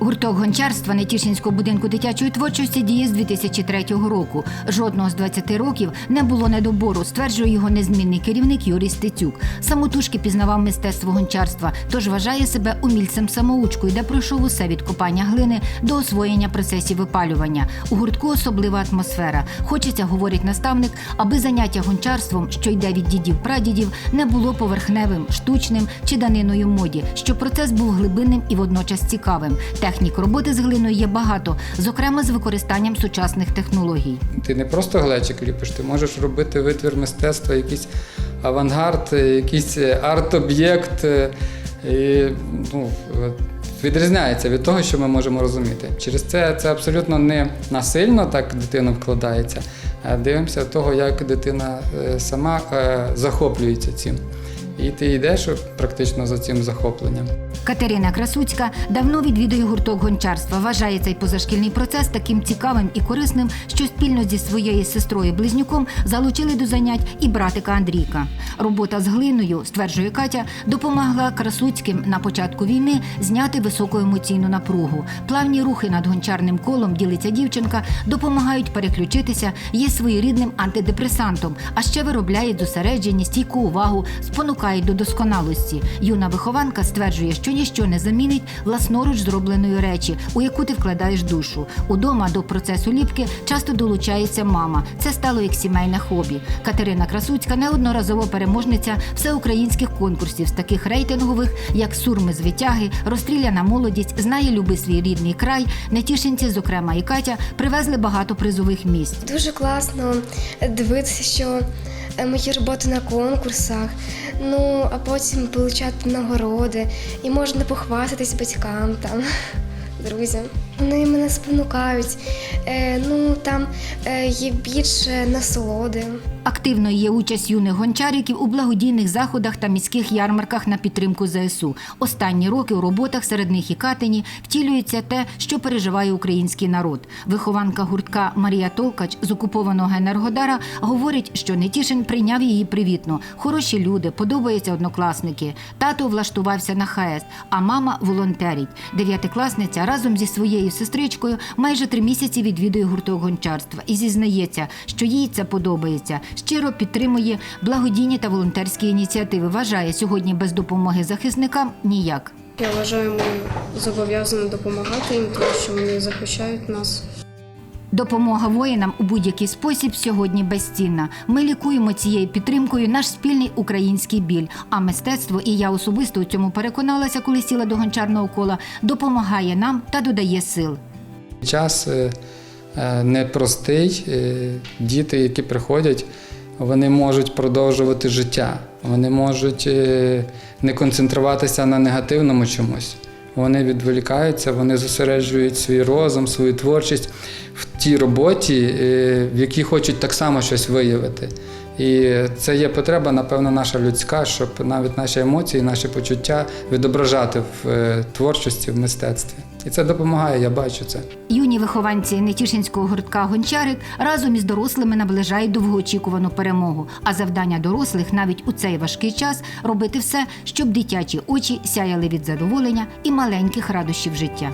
Гурток гончарства Нетішинського будинку дитячої творчості діє з 2003 року. Жодного з 20 років не було недобору, стверджує його незмінний керівник Юрій Стецюк. Самотужки пізнавав мистецтво гончарства, тож вважає себе умільцем самоучкою, де пройшов усе від копання глини до освоєння процесів випалювання. У гуртку особлива атмосфера. Хочеться, говорить наставник, аби заняття гончарством, що йде від дідів прадідів, не було поверхневим, штучним чи даниною моді, щоб процес був глибинним і водночас цікавим. Технік роботи з глиною є багато, зокрема з використанням сучасних технологій. Ти не просто глечик ліпиш, ти можеш робити витвір мистецтва, якийсь авангард, якийсь арт-об'єкт. е, І, ну, відрізняється від того, що ми можемо розуміти. Через це це абсолютно не насильно так дитина вкладається, а дивимося того, як дитина е, сама е, захоплюється цим. І ти йдеш практично за цим захопленням. Катерина Красуцька давно відвідує гурток гончарства. Вважає цей позашкільний процес таким цікавим і корисним, що спільно зі своєю сестрою близнюком залучили до занять і братика Андрійка. Робота з глиною, стверджує Катя, допомогла Красуцьким на початку війни зняти високу емоційну напругу. Плавні рухи над гончарним колом ділиться дівчинка, допомагають переключитися, є своєрідним антидепресантом, а ще виробляють зосередження, стійку увагу, спонукають до досконалості. Юна вихованка стверджує, що ніщо не замінить власноруч зробленої речі, у яку ти вкладаєш душу. Удома до процесу ліпки часто долучається мама. Це стало як сімейне хобі. Катерина Красуцька неодноразово переможниця всеукраїнських конкурсів з таких рейтингових, як Сурми з витяги, розстріляна молодість, знає люби свій рідний край. Нетішинці, зокрема і Катя, привезли багато призових місць. Дуже класно дивитися, що мої роботи на конкурсах, ну а потім отримати нагороди і можна похвастатись батькам там. Друзям. Вони мене спонукають. Е, ну там е, є більше насолоди. Активно є участь юних гончариків у благодійних заходах та міських ярмарках на підтримку ЗСУ. Останні роки у роботах серед них і Катині втілюється те, що переживає український народ. Вихованка гуртка Марія Толкач з окупованого Енергодара говорить, що Нетішин прийняв її привітно. Хороші люди, подобаються однокласники. Тато влаштувався на ХАЕС, а мама волонтерить. Дев'ятикласниця разом зі своєю сестричкою майже три місяці відвідує гурток гончарства і зізнається, що їй це подобається. Щиро підтримує благодійні та волонтерські ініціативи. Вважає сьогодні без допомоги захисникам ніяк. Я вважаю, ми зобов'язані допомагати їм, тому що вони захищають нас. Допомога воїнам у будь-який спосіб сьогодні безцінна. Ми лікуємо цією підтримкою наш спільний український біль. А мистецтво, і я особисто у цьому переконалася, коли сіла до гончарного кола, допомагає нам та додає сил. Час е, е, непростий. Е, Діти, які приходять, вони можуть продовжувати життя. Вони можуть не концентруватися на негативному чомусь. Вони відволікаються, вони зосереджують свій розум, свою творчість в тій роботі, е, в якій хочуть так само щось виявити. І це є потреба, напевно, наша людська, щоб навіть наші емоції, наші почуття відображати в е, творчості, в мистецтві. І це допомагає, я бачу це. Юні вихованці Нетішинського гуртка Гончарик разом із дорослими наближають довгоочікувану перемогу. А завдання дорослих навіть у цей важкий час робити все, щоб дитячі очі сяяли від задоволення і маленьких радощів життя.